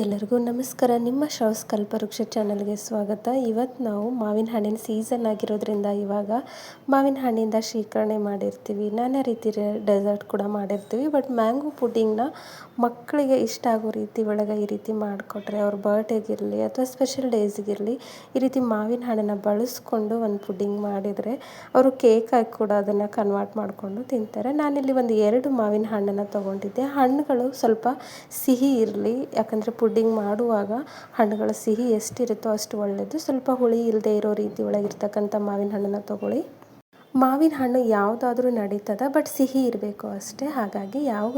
ಎಲ್ಲರಿಗೂ ನಮಸ್ಕಾರ. ನಿಮ್ಮ ಶಾವ್ಸ್ ಕಲ್ಪವೃಕ್ಷ ಚಾನಲ್ಗೆ ಸ್ವಾಗತ. ಇವತ್ತು ನಾವು ಮಾವಿನ ಹಣ್ಣಿನ ಸೀಸನ್ ಆಗಿರೋದ್ರಿಂದ ಇವಾಗ ಮಾವಿನ ಹಣ್ಣಿಂದ ಶೇಖರಣೆ ಮಾಡಿರ್ತೀವಿ. ನಾನಾ ರೀತಿ ಡೆಸರ್ಟ್ ಕೂಡ ಮಾಡಿರ್ತೀವಿ. ಬಟ್ ಮ್ಯಾಂಗೋ ಪುಡ್ಡಿಂಗ್ನ ಮಕ್ಕಳಿಗೆ ಇಷ್ಟ ಆಗೋ ರೀತಿ ಒಳಗೆ ಈ ರೀತಿ ಮಾಡಿಕೊಟ್ರೆ ಅವ್ರ ಬರ್ಡೇಗಿರಲಿ ಅಥವಾ ಸ್ಪೆಷಲ್ ಡೇಸ್ಗಿರಲಿ ಈ ರೀತಿ ಮಾವಿನ ಹಣ್ಣನ್ನು ಬಳಸ್ಕೊಂಡು ಒಂದು ಪುಡ್ಡಿಂಗ್ ಮಾಡಿದರೆ ಅವರು ಕೇಕ್ ಕೇಕಾಗಿ ಕೂಡ ಅದನ್ನು ಕನ್ವರ್ಟ್ ಮಾಡಿಕೊಂಡು ತಿಂತಾರೆ. ನಾನಿಲ್ಲಿ ಒಂದು ಎರಡು ಮಾವಿನ ಹಣ್ಣನ್ನು ತೊಗೊಂಡಿದ್ದೆ. ಹಣ್ಣುಗಳು ಸ್ವಲ್ಪ ಸಿಹಿ ಇರಲಿ, ಯಾಕಂದರೆ ಪುಡ್ಡಿಂಗ್ ಮಾಡುವಾಗ ಹಣ್ಣುಗಳ ಸಿಹಿ ಎಷ್ಟಿರುತ್ತೋ ಅಷ್ಟು ಒಳ್ಳೆಯದು ಸ್ವಲ್ಪ ಹುಳಿ ಇಲ್ಲದೆ ಇರೋ ರೀತಿ ಒಳಗಿರ್ತಕ್ಕಂಥ ಮಾವಿನ ಹಣ್ಣನ್ನು ತೊಗೊಳ್ಳಿ. ಮಾವಿನ ಹಣ್ಣು ಯಾವುದಾದ್ರೂ ನಡೀತದ ಬಟ್ ಸಿಹಿ ಇರಬೇಕು ಅಷ್ಟೇ. ಹಾಗಾಗಿ ಯಾವ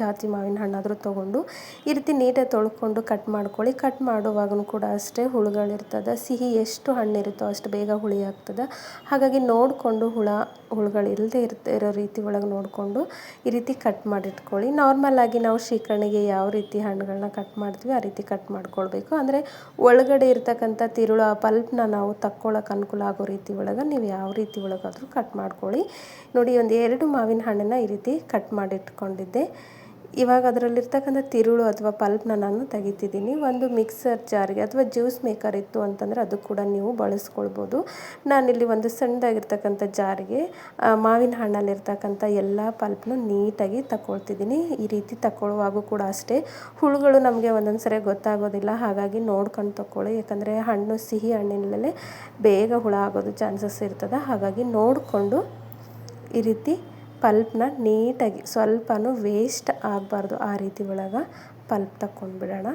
ಜಾತಿ ಮಾವಿನ ಹಣ್ಣಾದರೂ ತೊಗೊಂಡು ಈ ರೀತಿ ನೀಟಾಗಿ ತೊಳ್ಕೊಂಡು ಕಟ್ ಮಾಡ್ಕೊಳ್ಳಿ. ಕಟ್ ಮಾಡುವಾಗೂ ಕೂಡ ಅಷ್ಟೇ ಹುಳುಗಳಿರ್ತದೆ ಸಿಹಿ ಎಷ್ಟು ಹಣ್ಣಿರುತ್ತೋ ಅಷ್ಟು ಬೇಗ ಹುಳಿ ಆಗ್ತದೆ. ಹಾಗಾಗಿ ನೋಡಿಕೊಂಡು ಹುಳ, ಹುಳುಗಳು ಇಲ್ಲದೆ ಇರ್ತ, ಇರೋ ರೀತಿ ಒಳಗೆ ನೋಡಿಕೊಂಡು ಈ ರೀತಿ ಕಟ್ ಮಾಡಿಟ್ಕೊಳ್ಳಿ. ನಾರ್ಮಲಾಗಿ ನಾವು ಶೇಖರಣೆಗೆ ಯಾವ ರೀತಿ ಹಣ್ಣುಗಳನ್ನ ಕಟ್ ಮಾಡ್ತೀವಿ ಆ ರೀತಿ ಕಟ್ ಮಾಡ್ಕೊಳ್ಬೇಕು. ಅಂದರೆ ಒಳಗಡೆ ಇರ್ತಕ್ಕಂಥ ತಿರುಳು ಆ ಪಲ್ಪ್ನ ನಾವು ತಕ್ಕೊಳ್ಳೋಕೆ ಅನುಕೂಲ ಆಗೋ ರೀತಿ ಒಳಗೆ ನೀವು ಯಾವ ರೀತಿ ಕಟ್ ಮಾಡ್ಕೊಳ್ಳಿ. ನೋಡಿ ಒಂದು ಎರಡು ಮಾವಿನ ಹಣ್ಣನ್ನು ಈ ರೀತಿ ಕಟ್ ಮಾಡಿಟ್ಕೊಂಡಿದ್ದೆ. ಇವಾಗ ಅದರಲ್ಲಿರ್ತಕ್ಕಂಥ ತಿರುಳು ಅಥವಾ ಪಲ್ಪ್ನ ನಾನು ತೆಗಿತಿದ್ದೀನಿ. ಒಂದು ಮಿಕ್ಸರ್ ಜಾರ್ಗೆ ಅಥವಾ ಜ್ಯೂಸ್ ಮೇಕರ್ ಇತ್ತು ಅಂತಂದರೆ ಅದು ಕೂಡ ನೀವು ಬಳಸ್ಕೊಳ್ಬೋದು. ನಾನಿಲ್ಲಿ ಒಂದು ಸಣ್ಣದಾಗಿರ್ತಕ್ಕಂಥ ಜಾರಿಗೆ ಮಾವಿನ ಹಣ್ಣಲ್ಲಿರ್ತಕ್ಕಂಥ ಎಲ್ಲ ಪಲ್ಪ್ನು ನೀಟಾಗಿ ತಗೊಳ್ತಿದ್ದೀನಿ ಈ ರೀತಿ ತಗೊಳ್ಳುವಾಗೂ ಕೂಡ ಅಷ್ಟೇ. ಹುಳುಗಳು ನಮಗೆ ಒಂದೊಂದು ಸರಿ ಗೊತ್ತಾಗೋದಿಲ್ಲ, ಹಾಗಾಗಿ ನೋಡ್ಕೊಂಡು ತಗೊಳ್ಳಿ ಯಾಕಂದರೆ ಹಣ್ಣು ಸಿಹಿ ಹಣ್ಣಿನಲ್ಲೇ ಬೇಗ ಹುಳ ಆಗೋದು ಚಾನ್ಸಸ್ ಇರ್ತದೆ. ಹಾಗಾಗಿ ನೋಡಿಕೊಂಡು ಈ ರೀತಿ ಪಲ್ಪ್ನ ನೀಟಾಗಿ ಸ್ವಲ್ಪನೂ ವೇಸ್ಟ್ ಆಗಬಾರ್ದು ಆ ರೀತಿ ಒಳಗೆ ಪಲ್ಪ್ ತಗೊಂಡ್ಬಿಡೋಣ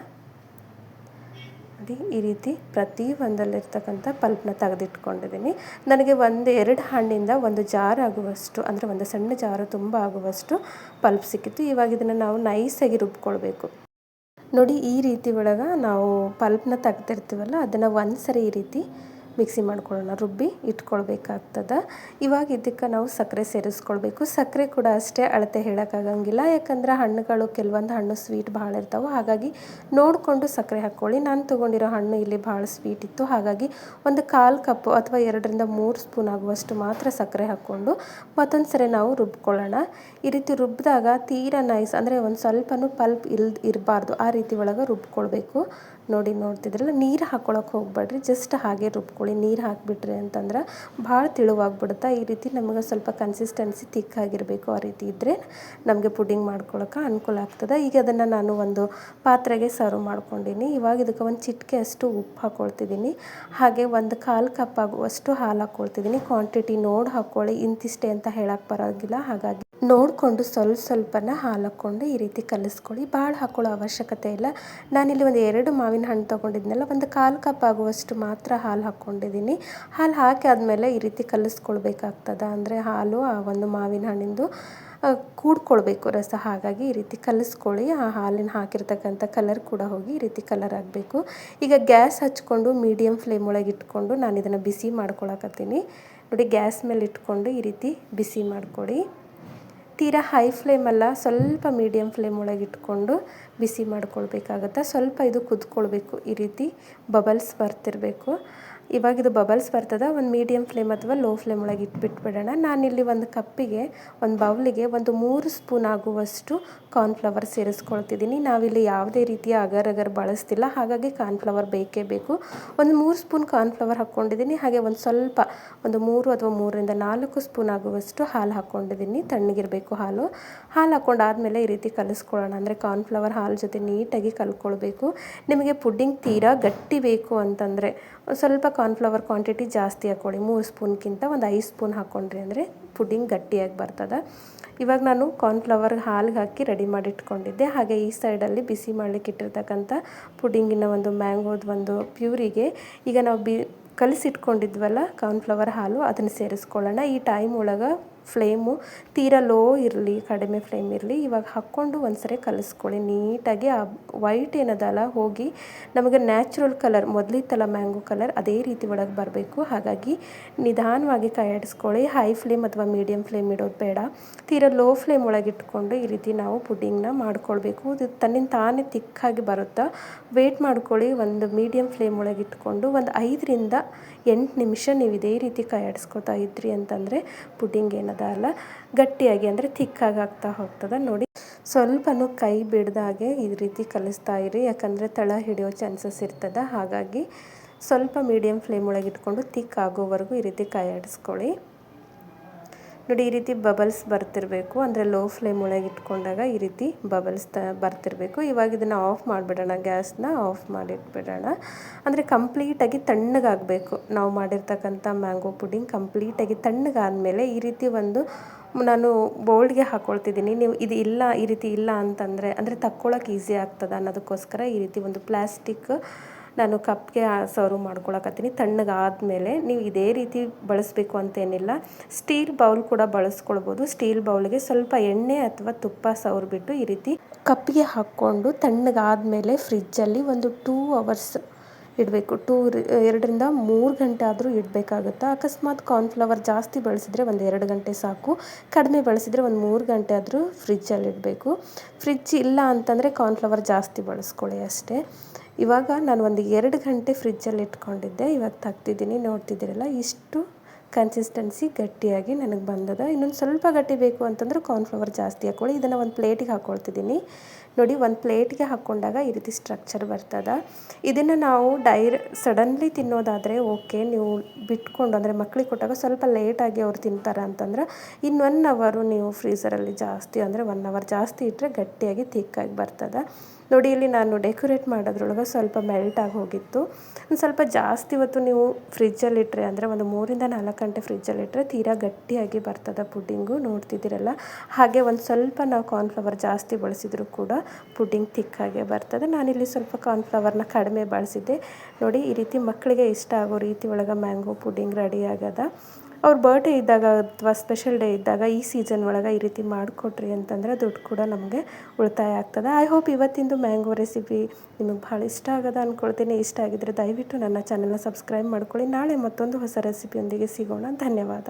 ನೋಡಿ ಈ ರೀತಿ ಪ್ರತಿ ಒಂದಲ್ಲಿರ್ತಕ್ಕಂಥ ಪಲ್ಪ್ನ ತೆಗೆದಿಟ್ಕೊಂಡಿದ್ದೀನಿ. ನನಗೆ ಒಂದು ಎರಡು ಹಣ್ಣಿಂದ ಒಂದು ಜಾರ್ ಆಗುವಷ್ಟು, ಅಂದರೆ ಒಂದು ಸಣ್ಣ ಜಾರು ತುಂಬ ಆಗುವಷ್ಟು ಪಲ್ಪ್ ಸಿಕ್ಕಿತ್ತು. ಇವಾಗ ಇದನ್ನು ನಾವು ನೈಸಾಗಿ ರುಬ್ಕೊಳ್ಬೇಕು. ನೋಡಿ ಈ ರೀತಿ ಒಳಗೆ ನಾವು ಪಲ್ಪ್ನ ತೆಗ್ದಿರ್ತೀವಲ್ಲ, ಅದನ್ನು ಒಂದು ಸರಿ ಈ ರೀತಿ ಮಿಕ್ಸಿ ಮಾಡ್ಕೊಳ್ಳೋಣ, ರುಬ್ಬಿ ಇಟ್ಕೊಳ್ಬೇಕಾಗ್ತದೆ. ಇವಾಗ ಇದಕ್ಕೆ ನಾವು ಸಕ್ಕರೆ ಸೇರಿಸ್ಕೊಳ್ಬೇಕು. ಸಕ್ಕರೆ ಕೂಡ ಅಷ್ಟೇ ಅಳತೆ ಹೇಳೋಕ್ಕಾಗಂಗಿಲ್ಲ. ಯಾಕಂದ್ರೆ ಹಣ್ಣುಗಳು ಕೆಲವೊಂದು ಹಣ್ಣು ಸ್ವೀಟ್ ಭಾಳ ಇರ್ತಾವೆ. ಹಾಗಾಗಿ ನೋಡಿಕೊಂಡು ಸಕ್ಕರೆ ಹಾಕ್ಕೊಳ್ಳಿ. ನಾನು ತೊಗೊಂಡಿರೋ ಹಣ್ಣು ಇಲ್ಲಿ ಭಾಳ ಸ್ವೀಟ್ ಇತ್ತು. ಹಾಗಾಗಿ ಒಂದು ಕಾಲು ಕಪ್ಪು ಅಥವಾ ಎರಡರಿಂದ ಮೂರು ಸ್ಪೂನ್ ಆಗುವಷ್ಟು ಮಾತ್ರ ಸಕ್ಕರೆ ಹಾಕ್ಕೊಂಡು ಮತ್ತೊಂದು ಸರಿ ನಾವು ರುಬ್ಕೊಳ್ಳೋಣ. ಈ ರೀತಿ ರುಬ್ಬಿದಾಗ ತೀರಾ ನೈಸ್ ಅಂದರೆ ಒಂದು ಸ್ವಲ್ಪನೂ ಪಲ್ಪ್ ಇಲ್ ಇರಬಾರ್ದು. ಆ ರೀತಿ ಒಳಗೆ ರುಬ್ಕೊಳ್ಬೇಕು. ನೋಡಿ ನೋಡ್ತಿದ್ರಲ್ಲ, ನೀರು ಹಾಕ್ಕೊಳಕ್ಕೆ ಹೋಗ್ಬೇಡ್ರಿ ಜಸ್ಟ್ ಹಾಗೆ ರುಬ್ಕೊಳ್ಳಿ. ನೀರು ಹಾಕಿಬಿಟ್ರಿ ಅಂತಂದ್ರೆ ಭಾಳ ತಿಳುವಾಗ್ಬಿಡುತ್ತೆ, ಈ ರೀತಿ ನಮಗೆ ಸ್ವಲ್ಪ ಕನ್ಸಿಸ್ಟೆನ್ಸಿ ತಿಕ್ಕಾಗಿರಬೇಕು ಆ ರೀತಿ ಇದ್ದರೆ ನಮಗೆ ಪುಡಿಂಗ್ ಮಾಡ್ಕೊಳಕ್ಕೆ ಅನುಕೂಲ ಆಗ್ತದೆ. ಈಗ ಅದನ್ನು ನಾನು ಒಂದು ಪಾತ್ರೆಗೆ ಸರ್ವ್ ಮಾಡ್ಕೊಂಡಿನಿ. ಇವಾಗ ಇದಕ್ಕೆ ಒಂದು ಚಿಟಿಕೆ ಅಷ್ಟು ಉಪ್ಪು ಹಾಕ್ಕೊಳ್ತಿದ್ದೀನಿ ಹಾಗೆ ಒಂದು ಕಾಲು ಕಪ್ ಆಗುವಷ್ಟು ಹಾಲು ಹಾಕ್ಕೊಳ್ತಿದ್ದೀನಿ ಕ್ವಾಂಟಿಟಿ ನೋಡಿ ಹಾಕ್ಕೊಳ್ಳಿ ಇಂತಿಷ್ಟೇ ಅಂತ ಹೇಳಕ್ಕೆ ಬರೋಗಿಲ್ಲ ಹಾಗಾಗಿ ನೋಡಿಕೊಂಡು ಸ್ವಲ್ಪ ಸ್ವಲ್ಪನ ಹಾಲು ಹಾಕ್ಕೊಂಡು ಈ ರೀತಿ ಕಲಿಸ್ಕೊಳ್ಳಿ. ಭಾಳ ಹಾಕ್ಕೊಳ್ಳೋ ಅವಶ್ಯಕತೆ ಇಲ್ಲ. ನಾನಿಲ್ಲಿ ಒಂದು ಎರಡು ಮಾವಿನ ಹಣ್ಣು ತೊಗೊಂಡಿದ್ನಲ್ಲ, ಒಂದು ಕಾಲು ಕಪ್ ಆಗುವಷ್ಟು ಮಾತ್ರ ಹಾಲು ಹಾಕ್ಕೊಂಡಿದ್ದೀನಿ ಹಾಲು ಹಾಕಿ ಆದಮೇಲೆ ಈ ರೀತಿ ಕಲಿಸ್ಕೊಳ್ಬೇಕಾಗ್ತದೆ ಅಂದರೆ ಹಾಲು ಆ ಒಂದು ಮಾವಿನ ಹಣ್ಣಿಂದು ಕೂಡ್ಕೊಳ್ಬೇಕು ರಸ. ಹಾಗಾಗಿ ಈ ರೀತಿ ಕಲಿಸ್ಕೊಳ್ಳಿ. ಆ ಹಾಲಿನ ಹಾಕಿರ್ತಕ್ಕಂಥ ಕಲರ್ ಕೂಡ ಹೋಗಿ ಈ ರೀತಿ ಕಲರ್ ಆಗಬೇಕು. ಈಗ ಗ್ಯಾಸ್ ಹಚ್ಕೊಂಡು ಮೀಡಿಯಮ್ ಫ್ಲೇಮ್ ಒಳಗೆ ಇಟ್ಕೊಂಡು ನಾನು ಇದನ್ನು ಬಿಸಿ ಮಾಡ್ಕೊಳಕತ್ತೀನಿ. ನೋಡಿ ಗ್ಯಾಸ್ ಮೇಲೆ ಇಟ್ಕೊಂಡು ಈ ರೀತಿ ಬಿಸಿ ಮಾಡ್ಕೊಳ್ಳಿ ತೀರಾ ಹೈ ಫ್ಲೇಮಲ್ಲ ಸ್ವಲ್ಪ ಮೀಡಿಯಮ್ ಫ್ಲೇಮ್ ಒಳಗೆ ಇಟ್ಕೊಂಡು ಬಿಸಿ ಮಾಡ್ಕೊಳ್ಬೇಕಾಗತ್ತೆ. ಸ್ವಲ್ಪ ಇದು ಕುದ್ಕೊಳ್ಬೇಕು ಈ ರೀತಿ. ಬಬಲ್ಸ್ ಬರ್ತಿರಬೇಕು. ಇವಾಗ ಇದು ಬಬಲ್ಸ್ ಬರ್ತದೆ, ಒಂದು ಮೀಡಿಯಮ್ ಫ್ಲೇಮ್ ಅಥವಾ ಲೋ ಫ್ಲೇಮ್ ಒಳಗೆ ಇಟ್ಬಿಟ್ಬಿಡೋಣ. ನಾನಿಲ್ಲಿ ಒಂದು ಕಪ್ಪಿಗೆ, ಒಂದು ಬೌಲಿಗೆ ಒಂದು ಮೂರು ಸ್ಪೂನ್ ಆಗುವಷ್ಟು ಕಾರ್ನ್ಫ್ಲವರ್ ಸೇರಿಸ್ಕೊಳ್ತಿದ್ದೀನಿ. ನಾವಿಲ್ಲಿ ಯಾವುದೇ ರೀತಿಯ ಅಗರ್ ಅಗರ್ ಬಳಸ್ತಿಲ್ಲ, ಹಾಗಾಗಿ ಕಾರ್ನ್ಫ್ಲವರ್ ಬೇಕೇ ಬೇಕು. ಒಂದು ಮೂರು ಸ್ಪೂನ್ ಕಾರ್ನ್ಫ್ಲವರ್ ಹಾಕ್ಕೊಂಡಿದ್ದೀನಿ, ಹಾಗೆ ಒಂದು ಸ್ವಲ್ಪ, ಒಂದು ಮೂರು ಅಥವಾ ಮೂರರಿಂದ ನಾಲ್ಕು ಸ್ಪೂನ್ ಆಗುವಷ್ಟು ಹಾಲು ಹಾಕ್ಕೊಂಡಿದ್ದೀನಿ, ತಣ್ಣಗಿರಬೇಕು ಹಾಲು. ಹಾಲು ಹಾಕ್ಕೊಂಡಾದಮೇಲೆ ಈ ರೀತಿ ಕಲಿಸ್ಕೊಳ್ಳೋಣ. ಅಂದರೆ ಕಾರ್ನ್ಫ್ಲವರ್ ಹಾಲು ಜೊತೆ ನೀಟಾಗಿ ಕಲ್ಕೊಳ್ಬೇಕು. ನಿಮಗೆ ಪುಡ್ಡಿಂಗ್ ತೀರಾ ಗಟ್ಟಿ ಬೇಕು ಅಂತಂದರೆ, ಸ್ವಲ್ಪ ಕಾರ್ನ್ಫ್ಲವರ್ ಕ್ವಾಂಟಿಟಿ ಜಾಸ್ತಿ ಹಾಕ್ಕೊಳ್ಳಿ. ಮೂರು ಸ್ಪೂನ್ಗಿಂತ ಒಂದು ಐದು ಸ್ಪೂನ್ ಹಾಕ್ಕೊಂಡ್ರಿ ಅಂದರೆ ಪುಡಿಂಗ್ ಗಟ್ಟಿಯಾಗಿ ಬರ್ತದೆ. ಇವಾಗ ನಾನು ಕಾರ್ನ್ಫ್ಲವರ್ ಹಾಲಿಗೆ ಹಾಕಿ ರೆಡಿ ಮಾಡಿಟ್ಕೊಂಡಿದ್ದೆ. ಹಾಗೆ ಈ ಸೈಡಲ್ಲಿ ಬಿಸಿ ಮಾಡಲಿಕ್ಕೆ ಇಟ್ಟಿರ್ತಕ್ಕಂಥ ಪುಡ್ಡಿಂಗಿನ ಒಂದು ಮ್ಯಾಂಗೋದ ಒಂದು ಪ್ಯೂರಿಗೆ ಈಗ ನಾವು ಬಿ ಕಲಿಸಿಟ್ಕೊಂಡಿದ್ವಲ್ಲ ಕಾರ್ನ್ಫ್ಲವರ್ ಹಾಲು, ಅದನ್ನು ಸೇರಿಸ್ಕೊಳ್ಳೋಣ. ಈ ಟೈಮ್ ಒಳಗೆ ಫ್ಲೇಮು ತೀರಾ ಲೋ ಇರಲಿ, ಕಡಿಮೆ ಫ್ಲೇಮ್ ಇರಲಿ, ಇವಾಗ ಹಾಕ್ಕೊಂಡು ಒಂದ್ಸರಿ ಕಲಿಸ್ಕೊಳ್ಳಿ. ನೀಟಾಗಿ ಆ ವೈಟ್ ಏನದಲ್ಲ, ಹೋಗಿ ನಮಗೆ ನ್ಯಾಚುರಲ್ ಕಲರ್, ಮೊದಲಿತ್ತಲ್ಲ ಮ್ಯಾಂಗೋ ಕಲರ್, ಅದೇ ರೀತಿ ಒಳಗೆ ಬರಬೇಕು. ಹಾಗಾಗಿ ನಿಧಾನವಾಗಿ ಕೈ ಆಡಿಸ್ಕೊಳ್ಳಿ ಹೈ ಫ್ಲೇಮ್ ಅಥವಾ ಮೀಡಿಯಮ್ ಫ್ಲೇಮ್ ಇಡೋದು ಬೇಡ. ತೀರಾ ಲೋ ಫ್ಲೇಮ್ ಒಳಗೆ ಇಟ್ಕೊಂಡು ಈ ರೀತಿ ನಾವು ಪುಡ್ಡಿಂಗ್ನ ಮಾಡ್ಕೊಳ್ಬೇಕು. ಇದು ತನ್ನಿಂದ ತಾನೇ ತಿಕ್ಕಾಗಿ ಬರುತ್ತಾ? ವೇಟ್ ಮಾಡ್ಕೊಳ್ಳಿ. ಒಂದು ಮೀಡಿಯಮ್ ಫ್ಲೇಮ್ ಒಳಗೆ ಇಟ್ಕೊಂಡು ಒಂದು ಐದರಿಂದ ಎಂಟು ನಿಮಿಷ ನೀವು ಇದೇ ರೀತಿ ಕೈ ಆಡಿಸ್ಕೊತಾ ಇದ್ರಿ ಅಂತಂದರೆ ಪುಡ್ಡಿಂಗ್ ಏನದ ಅಲ್ಲ. ಗಟ್ಟಿಯಾಗಿ ಅಂದರೆ ಥಿಕ್ಕಾಗಿ ಆಗ್ತಾ ಹೋಗ್ತದೆ ನೋಡಿ. ಸ್ವಲ್ಪನೂ ಕೈ ಬಿಡ್ದಾಗೆ ಈ ರೀತಿ ಕಲಿಸ್ತಾ ಇರಿ. ಯಾಕಂದರೆ ತಳ ಹಿಡಿಯೋ ಚಾನ್ಸಸ್ ಇರ್ತದೆ. ಹಾಗಾಗಿ ಸ್ವಲ್ಪ ಮೀಡಿಯಮ್ ಫ್ಲೇಮ್ ಒಳಗೆ ಇಟ್ಕೊಂಡು ತಿಕ್ ಆಗೋವರೆಗೂ ಈ ರೀತಿ ಕೈ ಆಡಿಸ್ಕೊಳ್ಳಿ. ನೋಡಿ, ಈ ರೀತಿ ಬಬಲ್ಸ್ ಬರ್ತಿರಬೇಕು. ಅಂದರೆ ಲೋ ಫ್ಲೇಮ್ ಒಳಗೆ ಇಟ್ಕೊಂಡಾಗ ಈ ರೀತಿ ಬಬಲ್ಸ್ ತ ಬರ್ತಿರಬೇಕು. ಇವಾಗ ಇದನ್ನು ಆಫ್ ಮಾಡಿಬಿಡೋಣ, ಗ್ಯಾಸ್ನ ಆಫ್ ಮಾಡಿಟ್ಬಿಡೋಣ. ಅಂದರೆ ಕಂಪ್ಲೀಟಾಗಿ ತಣ್ಣಗಾಗಬೇಕು. ನಾವು ಮಾಡಿರ್ತಕ್ಕಂಥ ಮ್ಯಾಂಗೋ ಪುಡಿಂಗ್ ಕಂಪ್ಲೀಟಾಗಿ ತಣ್ಣಗಾದಮೇಲೆ ಈ ರೀತಿ ಒಂದು ನಾನು ಬೋಲ್ಡ್ಗೆ ಹಾಕ್ಕೊಳ್ತಿದ್ದೀನಿ ನೀವು ಇದು ಇಲ್ಲ, ಈ ರೀತಿ ಇಲ್ಲ ಅಂತಂದರೆ, ಅಂದರೆ ತಕ್ಕೊಳ್ಳೋಕೆ ಈಸಿ ಆಗ್ತದೆ ಅನ್ನೋದಕ್ಕೋಸ್ಕರ ಈ ರೀತಿ ಒಂದು ಪ್ಲಾಸ್ಟಿಕ್ ನಾನು ಕಪ್ಗೆ ಸರ್ವ್ ಮಾಡ್ಕೊಳಕತ್ತೀನಿ. ತಣ್ಣಗಾದಮೇಲೆ ನೀವು ಇದೇ ರೀತಿ ಬಳಸಬೇಕು ಅಂತೇನಿಲ್ಲ ಸ್ಟೀಲ್ ಬೌಲ್ ಕೂಡ ಬಳಸ್ಕೊಳ್ಬೋದು. ಸ್ಟೀಲ್ ಬೌಲ್ಗೆ ಸ್ವಲ್ಪ ಎಣ್ಣೆ ಅಥವಾ ತುಪ್ಪ ಸವರ್ಬಿಟ್ಟು ಈ ರೀತಿ ಕಪ್ಗೆ ಹಾಕ್ಕೊಂಡು ತಣ್ಣಗಾದಮೇಲೆ ಫ್ರಿಜ್ಜಲ್ಲಿ ಒಂದು ಟೂ ಅವರ್ಸ್ ಇಡಬೇಕು. ಟೂ, ಎರಡರಿಂದ ಮೂರು ಗಂಟೆ ಆದರೂ ಇಡಬೇಕಾಗುತ್ತೆ? ಅಕಸ್ಮಾತ್ ಕಾರ್ನ್ಫ್ಲವರ್ ಜಾಸ್ತಿ ಬಳಸಿದರೆ ಒಂದು ಎರಡು ಗಂಟೆ ಸಾಕು. ಕಡಿಮೆ ಬಳಸಿದರೆ ಒಂದು ಮೂರು ಗಂಟೆ ಆದರೂ ಫ್ರಿಜ್ಜಲ್ಲಿ ಇಡಬೇಕು. ಫ್ರಿಜ್ ಇಲ್ಲ ಅಂತಂದರೆ ಕಾರ್ನ್ಫ್ಲವರ್ ಜಾಸ್ತಿ ಬಳಸ್ಕೊಳ್ಳಿ ಅಷ್ಟೇ. ಇವಾಗ ನಾನು ಒಂದು ಎರಡು ಗಂಟೆ ಫ್ರಿಜ್ಜಲ್ಲಿ ಇಟ್ಕೊಂಡಿದ್ದೆ. ಇವಾಗ ತೆಗ್ದಿದ್ದೀನಿ, ನೋಡ್ತಿದ್ದೀರಲ್ಲ? ಇಷ್ಟು ಕನ್ಸಿಸ್ಟೆನ್ಸಿ ಗಟ್ಟಿಯಾಗಿ ನನಗೆ ಬಂದದ. ಇನ್ನೊಂದು ಸ್ವಲ್ಪ ಗಟ್ಟಿ ಬೇಕು ಅಂತಂದ್ರೆ ಕಾರ್ನ್ಫ್ಲವರ್ ಜಾಸ್ತಿ ಹಾಕ್ಕೊಳ್ಳಿ ಇದನ್ನು ಒಂದು ಪ್ಲೇಟಿಗೆ ಹಾಕ್ಕೊಳ್ತಿದ್ದೀನಿ ನೋಡಿ, ಒಂದು ಪ್ಲೇಟ್ಗೆ ಹಾಕ್ಕೊಂಡಾಗ ಈ ರೀತಿ ಸ್ಟ್ರಕ್ಚರ್ ಬರ್ತದೆ. ಇದನ್ನು ನಾವು ಡೈರ್, ಸಡನ್ಲಿ ತಿನ್ನೋದಾದರೆ ಓಕೆ, ನೀವು ಬಿಟ್ಕೊಂಡು, ಅಂದರೆ ಮಕ್ಳಿಗೆ ಕೊಟ್ಟಾಗ ಸ್ವಲ್ಪ ಲೇಟಾಗಿ ಅವ್ರು ತಿಂತಾರೆ ಅಂತಂದ್ರೆ ಇನ್ನು ಒನ್ ಅವರು ನೀವು ಫ್ರೀಸರಲ್ಲಿ ಜಾಸ್ತಿ, ಅಂದರೆ ಒನ್ ಅವರ್ ಜಾಸ್ತಿ ಇಟ್ಟರೆ ಗಟ್ಟಿಯಾಗಿ ತಿಕ್ಕಾಗಿ ಬರ್ತದೆ. ನೋಡಿ, ಇಲ್ಲಿ ನಾನು ಡೆಕೋರೇಟ್ ಮಾಡೋದ್ರೊಳಗೆ ಸ್ವಲ್ಪ ಮೆಲ್ಟ್ ಆಗಿ ಹೋಗಿತ್ತು. ಸ್ವಲ್ಪ ಜಾಸ್ತಿ ಹೊತ್ತು ನೀವು ಫ್ರಿಜ್ಜಲ್ಲಿ ಇಟ್ಟರೆ ಅಂದರೆ ಒಂದು ಮೂರಿಂದ ನಾಲ್ಕು ಗಂಟೆ ಫ್ರಿಜ್ಜಲ್ಲಿ ಇಟ್ಟರೆ ತೀರಾ ಗಟ್ಟಿಯಾಗಿ ಬರ್ತದೆ ಪುಡ್ಡಿಂಗು ನೋಡ್ತಿದ್ದೀರಲ್ಲ? ಹಾಗೆ ಒಂದು ಸ್ವಲ್ಪ ನಾವು ಕಾರ್ನ್ಫ್ಲವರ್ ಜಾಸ್ತಿ ಬಳಸಿದ್ರು ಕೂಡ ಪುಡ್ಡಿಂಗ್ ತಿಕ್ಕಾಗೆ ಬರ್ತದೆ. ನಾನಿಲ್ಲಿ ಸ್ವಲ್ಪ ಕಾರ್ನ್ಫ್ಲವರ್ನ ಕಡಿಮೆ ಬಳಸಿದ್ದೆ. ನೋಡಿ, ಈ ರೀತಿ ಮಕ್ಕಳಿಗೆ ಇಷ್ಟ ಆಗೋ ರೀತಿ ಒಳಗೆ ಮ್ಯಾಂಗೋ ಪುಡ್ಡಿಂಗ್ ರೆಡಿ ಆಗದ ಅವ್ರ ಬರ್ಡೇ ಇದ್ದಾಗ ಅಥವಾ ಸ್ಪೆಷಲ್ ಡೇ ಇದ್ದಾಗ ಈ ಸೀಸನ್ ಒಳಗೆ ಈ ರೀತಿ ಮಾಡಿಕೊಟ್ರಿ ಅಂತಂದರೆ ದುಡ್ಡು ಕೂಡ ನಮಗೆ ಉಳಿತಾಯ ಆಗ್ತದೆ. ಐ ಹೋಪ್ ಇವತ್ತಿಂದು ಮ್ಯಾಂಗೋ ರೆಸಿಪಿ ನಿಮಗೆ ಭಾಳ ಇಷ್ಟ ಆಗದ ಅಂದ್ಕೊಳ್ತೀನಿ ಇಷ್ಟ ಆಗಿದ್ದರೆ ದಯವಿಟ್ಟು ನನ್ನ ಚಾನಲ್ನ ಸಬ್ಸ್ಕ್ರೈಬ್ ಮಾಡ್ಕೊಳ್ಳಿ. ನಾಳೆ ಮತ್ತೊಂದು ಹೊಸ ರೆಸಿಪಿಯೊಂದಿಗೆ ಸಿಗೋಣ. ಧನ್ಯವಾದ.